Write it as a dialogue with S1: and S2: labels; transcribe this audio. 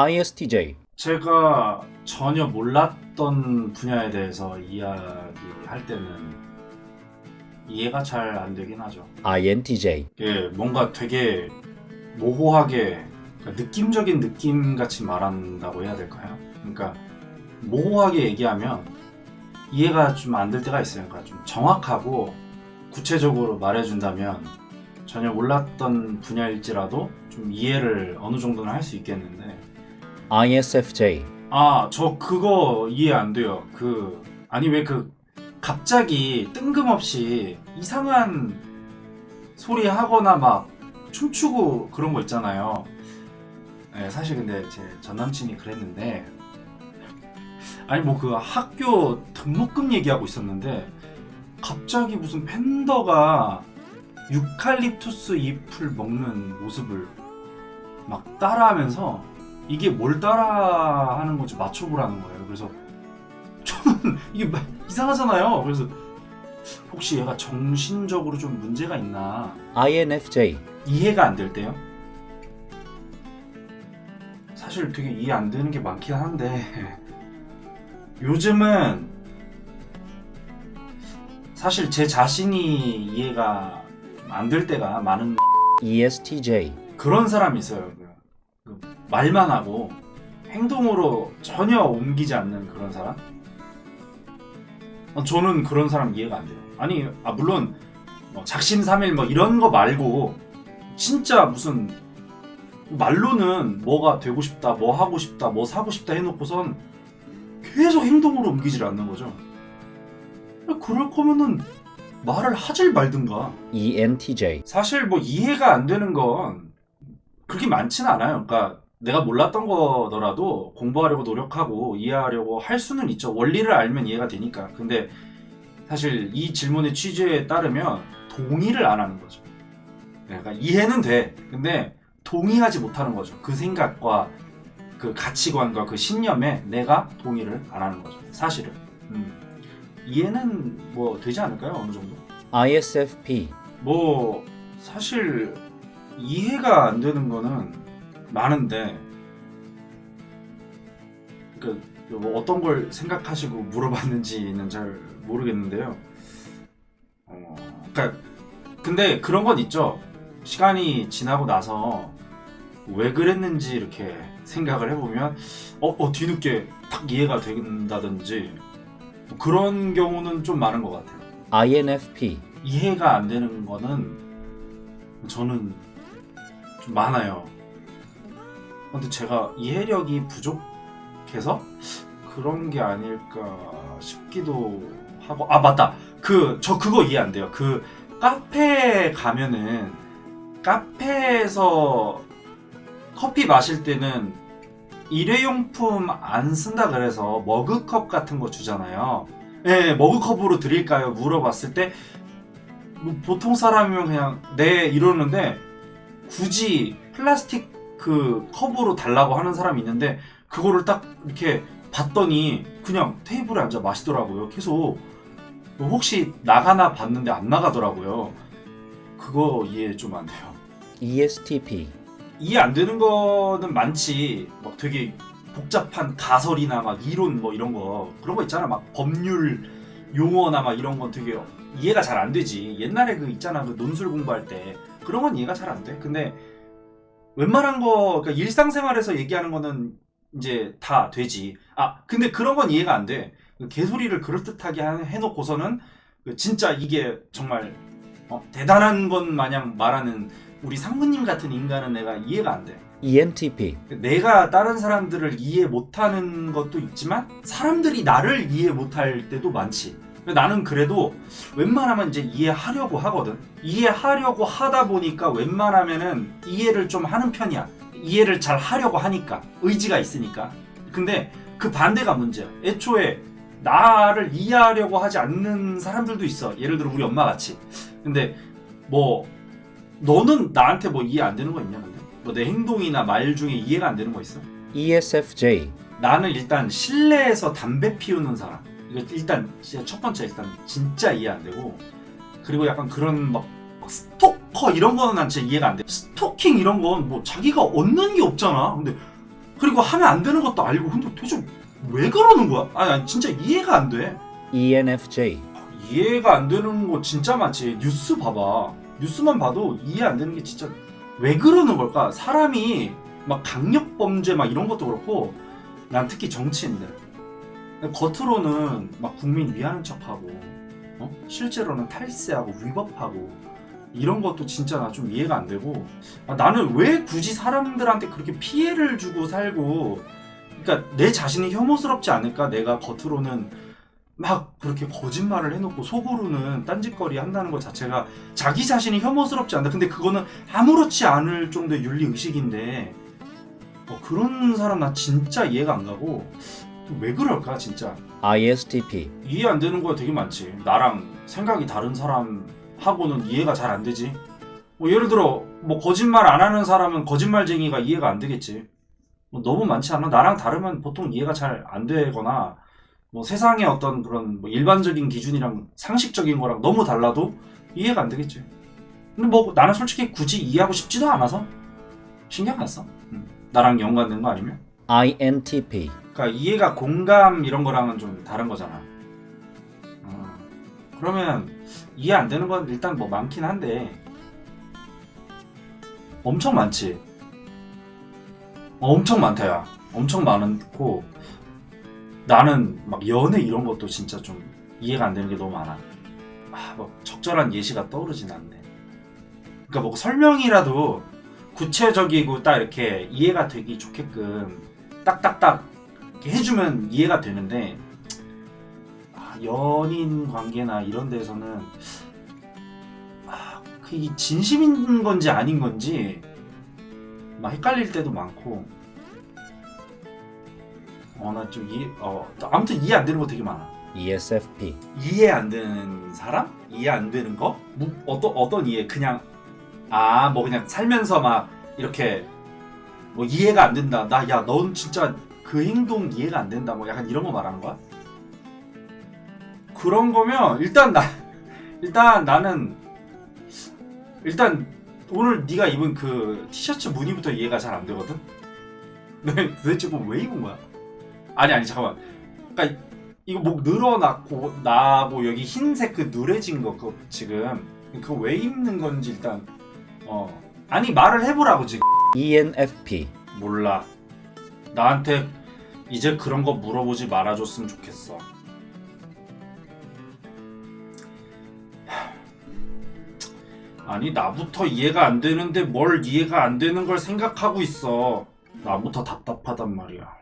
S1: ISTJ.
S2: 제가 전혀 몰랐던 분야에 대해서 이야기할 때는 이해가 잘 안 되긴 하죠.
S1: INTJ.
S2: 예, 뭔가 되게 모호하게 그러니까 느낌적인 느낌 같이 말한다고 해야 될까요? 그러니까 모호하게 얘기하면 이해가 좀 안 될 때가 있어요. 그러니까 좀 정확하고 구체적으로 말해준다면 전혀 몰랐던 분야일지라도 좀 이해를 어느 정도는 할 수 있겠는데
S1: ISFJ.
S2: 아, 저 그거 이해 안 돼요. 그 아니 왜 그 갑자기 뜬금없이 이상한 소리 하거나 막 춤추고 그런 거 있잖아요. 네, 사실 근데 제 전 남친이 그랬는데 아니 뭐 그 학교 등록금 얘기하고 있었는데 갑자기 무슨 팬더가 유칼립투스 잎을 먹는 모습을 막 따라하면서 이게 뭘 따라 하는 건지 맞춰보라는 거예요. 그래서 저는 이게 막 이상하잖아요. 그래서 혹시 얘가 정신적으로 좀 문제가 있나
S1: INFJ.
S2: 이해가 안 될 때요. 사실 되게 이해 안 되는 게 많긴 한데 요즘은 사실 제 자신이 이해가 안 될 때가 많은
S1: ESTJ.
S2: 그런 사람이 있어요. 말만 하고 행동으로 전혀 옮기지 않는 그런 사람? 어, 저는 그런 사람 이해가 안 돼요. 아니, 아, 물론 뭐 작심삼일 뭐 이런 거 말고 진짜 무슨 말로는 뭐가 되고 싶다, 뭐 하고 싶다, 뭐 사고 싶다 해놓고선 계속 행동으로 옮기질 않는 거죠. 그럴 거면은 말을 하질 말든가.
S1: ENTJ.
S2: 사실 뭐 이해가 안 되는 건 그렇게 많지는 않아요. 그러니까 내가 몰랐던 거더라도 공부하려고 노력하고 이해하려고 할 수는 있죠. 원리를 알면 이해가 되니까. 근데 사실 이 질문의 취지에 따르면 동의를 안 하는 거죠. 그러니까 이해는 돼. 근데 동의하지 못하는 거죠. 그 생각과 그 가치관과 그 신념에 내가 동의를 안 하는 거죠. 사실은. 음. 이해는 뭐 되지 않을까요? 어느 정도?
S1: ISFP.
S2: 뭐 사실 이해가 안 되는 거는 많은데 그뭐 어떤 걸 생각하시고 물어봤는지는 잘 모르겠는데요. 어, 그러니까 근데 그런 건 있죠. 시간이 지나고 나서 왜 그랬는지 이렇게 생각을 해보면 어, 어 뒤늦게 딱 이해가 된다든지 뭐 그런 경우는 좀 많은 것 같아요.
S1: INFP.
S2: 이해가 안 되는 거는 저는 좀 많아요. 근데 제가 이해력이 부족해서 그런 게 아닐까 싶기도 하고 아 맞다 그 저 그거 이해 안 돼요. 그 카페 가면은 카페에서 커피 마실 때는 일회용품 안 쓴다 그래서 머그컵 같은 거 주잖아요. 네, 머그컵으로 드릴까요? 물어봤을 때 뭐 보통 사람이면 그냥 네 이러는데 굳이 플라스틱 그 컵으로 달라고 하는 사람이 있는데 그거를 딱 이렇게 봤더니 그냥 테이블에 앉아 마시더라고요. 계속 뭐 혹시 나가나 봤는데 안 나가더라고요. 그거 이해 좀 안 돼요.
S1: ESTP.
S2: 이해 안 되는 거는 많지. 막 되게 복잡한 가설이나 막 이론 뭐 이런 거 그런 거 있잖아. 막 법률 용어나 막 이런 건 되게 이해가 잘 안 되지. 옛날에 그 있잖아. 그 논술 공부할 때 그런 건 이해가 잘 안 돼. 근데 웬만한 거 그러니까 일상생활에서 얘기하는 거는 이제 다 되지. 아 근데 그런 건 이해가 안 돼. 그 개소리를 그럴듯하게 하- 해놓고서는 그 진짜 이게 정말 어, 대단한 것 마냥 말하는 우리 상무님 같은 인간은 내가 이해가 안 돼.
S1: ENTP.
S2: 내가 다른 사람들을 이해 못하는 것도 있지만 사람들이 나를 이해 못할 때도 많지. 나는 그래도 웬만하면 이제 이해하려고 하거든. 이해하려고 하다 보니까 웬만하면은 이해를 좀 하는 편이야. 이해를 잘 하려고 하니까 의지가 있으니까. 근데 그 반대가 문제야. 애초에 나를 이해하려고 하지 않는 사람들도 있어. 예를 들어 우리 엄마 같이. 근데 뭐 너는 나한테 뭐 이해 안 되는 거 있냐 근데? 뭐 내 행동이나 말 중에 이해가 안 되는 거 있어?
S1: ESFJ.
S2: 나는 일단 실내에서 담배 피우는 사람. 일단 진짜 첫 번째 일단 진짜 이해 안 되고 그리고 약간 그런 막, 막 스토커 이런 거는 난 진짜 이해가 안 돼. 스토킹 이런 건 뭐 자기가 얻는 게 없잖아. 근데 그리고 하면 안 되는 것도 알고 근데 도대체 왜 그러는 거야? 아니, 아니 진짜 이해가 안 돼.
S1: ENFJ,
S2: 이해가 안 되는 거 진짜 많지. 뉴스 봐봐. 뉴스만 봐도 이해 안 되는 게 진짜 왜 그러는 걸까? 사람이 막 강력 범죄 막 이런 것도 그렇고 난 특히 정치인들 겉으로는 막 국민 위하는 척하고 어? 실제로는 탈세하고 위법하고 이런 것도 진짜 나 좀 이해가 안 되고 아, 나는 왜 굳이 사람들한테 그렇게 피해를 주고 살고 그러니까 내 자신이 혐오스럽지 않을까 내가 겉으로는 막 그렇게 거짓말을 해놓고 속으로는 딴짓거리 한다는 것 자체가 자기 자신이 혐오스럽지 않다. 근데 그거는 아무렇지 않을 정도의 윤리 의식인데 어, 그런 사람 나 진짜 이해가 안 가고 왜 그럴까 진짜
S1: ISTP,
S2: 이해 안 되는 거가 되게 많지. 나랑 생각이 다른 사람하고는 이해가 잘 안 되지. 뭐 예를 들어 뭐 거짓말 안 하는 사람은 거짓말쟁이가 이해가 안 되겠지. 뭐 너무 많지 않아? 나랑 다르면 보통 이해가 잘 안 되거나 뭐 세상의 어떤 그런 뭐 일반적인 기준이랑 상식적인 거랑 너무 달라도 이해가 안 되겠지. 근데 뭐 나는 솔직히 굳이 이해하고 싶지도 않아서 신경 안 써. 음. 나랑 연관된 거 아니면?
S1: INTP,
S2: 그러니까 이해가 공감 이런 거랑은 좀 다른 거잖아. 어, 그러면 이해 안 되는 건 일단 뭐 많긴 한데 엄청 많지. 어, 엄청 많다야. 엄청 많고 나는 막 연애 이런 것도 진짜 좀 이해가 안 되는 게 너무 많아. 아, 뭐 적절한 예시가 떠오르진 않네. 그러니까 뭐 설명이라도 구체적이고 딱 이렇게 이해가 되기 좋게끔 딱딱딱 이렇게 해주면 이해가 되는데 아, 연인 관계나 이런 데서는 아, 그게 진심인 건지 아닌 건지 막 헷갈릴 때도 많고. 어나 좀 이해 어 아무튼 이해 안 되는 거 되게 많아.
S1: ESFP,
S2: 이해 안 되는 사람? 이해 안 되는 거? 뭐, 어떤 어떤 이해? 그냥 아 뭐 그냥 살면서 막 이렇게 뭐 이해가 안 된다. 나 야 넌 진짜 그 행동 이해가 안 된다. 뭐 약간 이런 거 말하는 거야? 그런 거면 일단 나 일단 나는 일단 오늘 네가 입은 그 티셔츠 무늬부터 이해가 잘 안 되거든? 네 도대체 그거 왜 입은 거야? 아니 아니 잠깐만. 그러니까 이거 목 늘어났고 나고 여기 흰색 그 누래진 거 그거 지금. 그거 왜 입는 건지 일단 어. 아니 말을 해보라고 지금
S1: ENFP,
S2: 몰라. 나한테 이제 그런 거 물어보지 말아줬으면 좋겠어. 아니 나부터 이해가 안 되는데 뭘 이해가 안 되는 걸 생각하고 있어. 나부터 답답하단 말이야